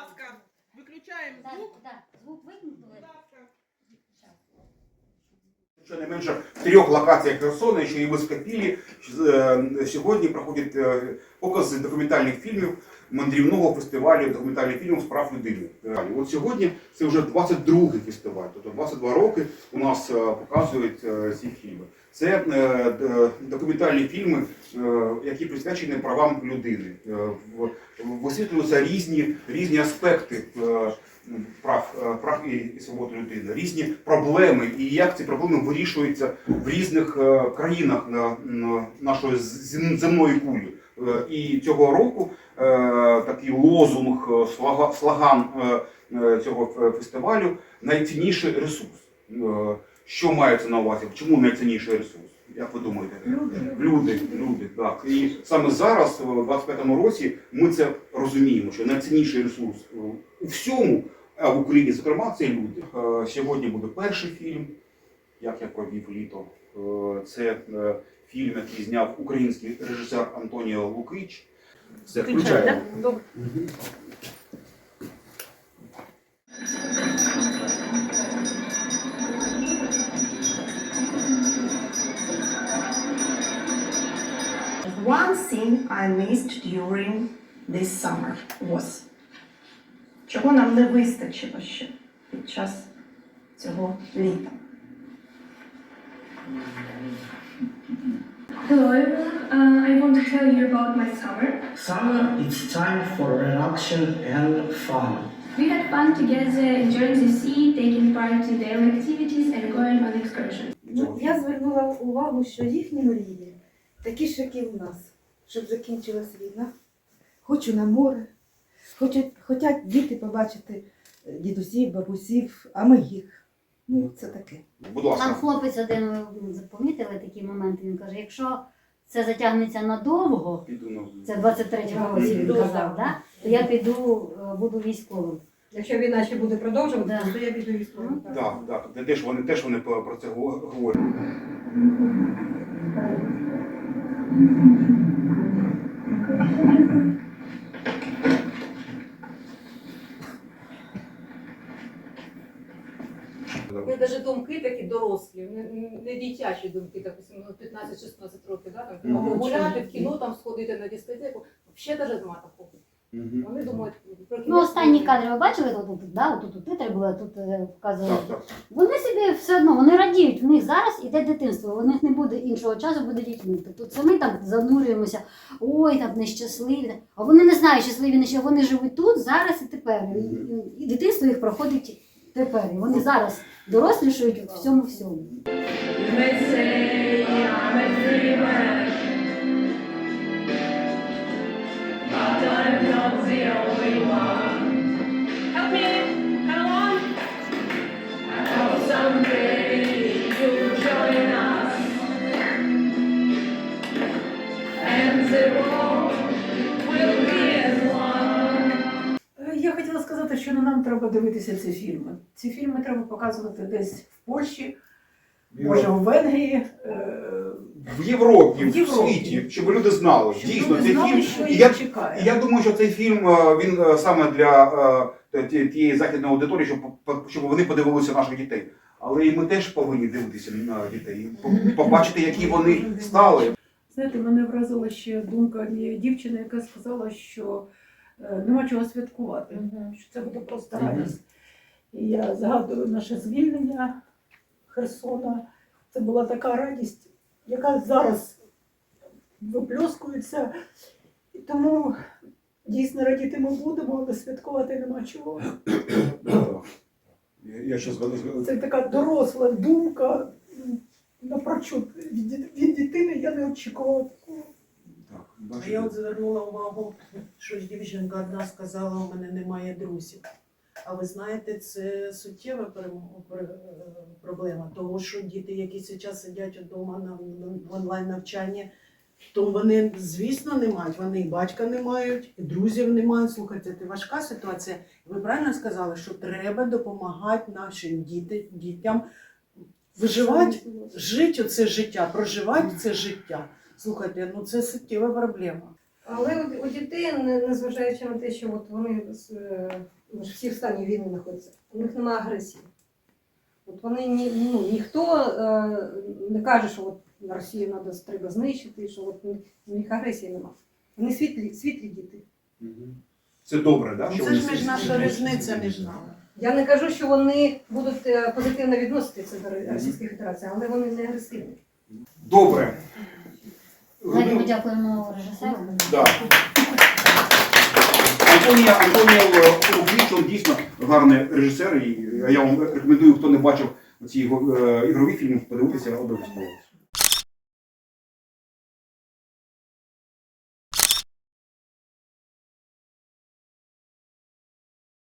ласка, виключаємо звук. Да, да. звук вимкнули. Будь ласка. Щонайменше в трьох локаціях Херсона, що і в Ескапілі, е, сьогодні проходять е, покази документальних фільмів мандрівного фестивалю документальних фільмів справ людини. От сьогодні це вже 22-й фестиваль, тобто 22 роки у нас е, показують ці фільми. Це документальні фільми, які присвячені правам людини. Висвітлюються різні, різні аспекти прав, е, прав і, і свобод людини, різні проблеми, і як ці проблеми вирішуються в різних е, країнах на, на нашої земної кулі. Е, І цього року такий лозунг, е, цього фестивалю найцінніший ресурс. Що мається на увазі? Чому найцінніший ресурс? Як ви думаєте? Люди, люди, так. І саме зараз, в 25-му році, ми це розуміємо, що найцінніший ресурс у всьому, а в Україні, зокрема, це люди. Е, Сьогодні буде перший фільм, як я провів літо. Е, Це е, фільм, який зняв український режисер Антоніо Лукич. Все, включаємо. Добре. One thing I missed during this summer was чого нам не вистачило ще під час цього літа. Hello everyone, uh, I want to tell you about my summer. Summer, it's time for relaxation and fun. We had fun together enjoying the sea, taking part in daily activities and going on excursions. Ну, я звернула увагу, що їхні мрії такі ж, як і в нас, щоб закінчилась війна. Хочу на море, хочуть, хотять діти побачити е, дідусів, бабусів, а ми їх. Ну, це таке. Будь Там хлопець один, ви помітили такі моменти, він каже, якщо це затягнеться надовго, Піду на це 23-го році він казав, да? то я піду, е, буду військовим. Якщо війна ще буде продовжуватися, Да. то я піду військовим. Ну, Так, так. Де теж вони теж вони про це го- говорять. Є навіть думки такі дорослі, не, не дитячі думки, ну, 15-16 років, да, там, Мгм. або гуляти в кіно, там сходити на дискотеку. Взагалі навіть нема такого. Мгм. Вони думають про кіно. Ну, останні кадри ви бачили, тут, тут, да? тут, тут титри були, тут е, показували. Так, так. Вони собі все одно, вони радіють, в них зараз іде дитинство, у них не буде іншого часу, буде дітьми. Тобто це ми там занурюємося, ой, там нещасливі. А вони не знають, щасливі не що вони живуть тут, зараз і тепер. І, і- і дитинство їх проходить тепер. Вони зараз дорослішують в всьому всьому. Е, не нам треба дивитися ці фільми. Ці фільми треба показувати десь в Польщі, може у Венгрії. е, В Європі, В в, Європі. світі, щоб люди знали. щоб Дійсно, люди цей знали, фільм. що І я, чекає. і я думаю, що цей фільм е, він е, саме для тієї західної аудиторії, щоб, щоб вони подивилися наших дітей. Але і ми теж повинні дивитися на дітей, побачити, які вони стали. Знаєте, мене вразила ще думка однієї дівчини, яка сказала, що нема чого святкувати, що це буде просто радість. І я згадую наше звільнення Херсона. Це була така радість, яка зараз випльоскується. І тому дійсно радіти ми будемо, але святкувати нема чого. Я- Я ще згадую. Це така доросла думка. Напрочуд від, дит- від дитини я не. Так, А я от звернула увагу, що ж дівчинка одна сказала, у мене немає друзів. А ви знаєте, це суттєва проблема, тому що діти, які зараз сидять вдома на, на- в онлайн навчанні, то вони, звісно, не мають. Вони і батька не мають, і друзів не мають. Слухайте, це важка ситуація. Ви правильно сказали, що треба допомагати нашим діти, дітям виживати, жити це життя, проживати це життя. Слухайте, ну це суттєва проблема. Але у, у дітей, незважаючи на те, що от вони е, всі в стані війни знаходяться, у них немає агресії. От вони ні, ну, ніхто е, не каже, що от Росію треба, треба знищити, що от у них агресії немає. Вони світлі, світлі діти. Це добре, да? що Це вони ж між наша різниця між нами. Я не кажу, що вони будуть е, позитивно відноситися до Російської Федерації, але вони не агресивні. Добре. Давайте Ну, подякуємо режисеру. Да. Антонія, Антонія Огліч, він дійсно гарний режисер, і я вам рекомендую, хто не бачив ці його е, ігрові фільми, подивитися обов'язково.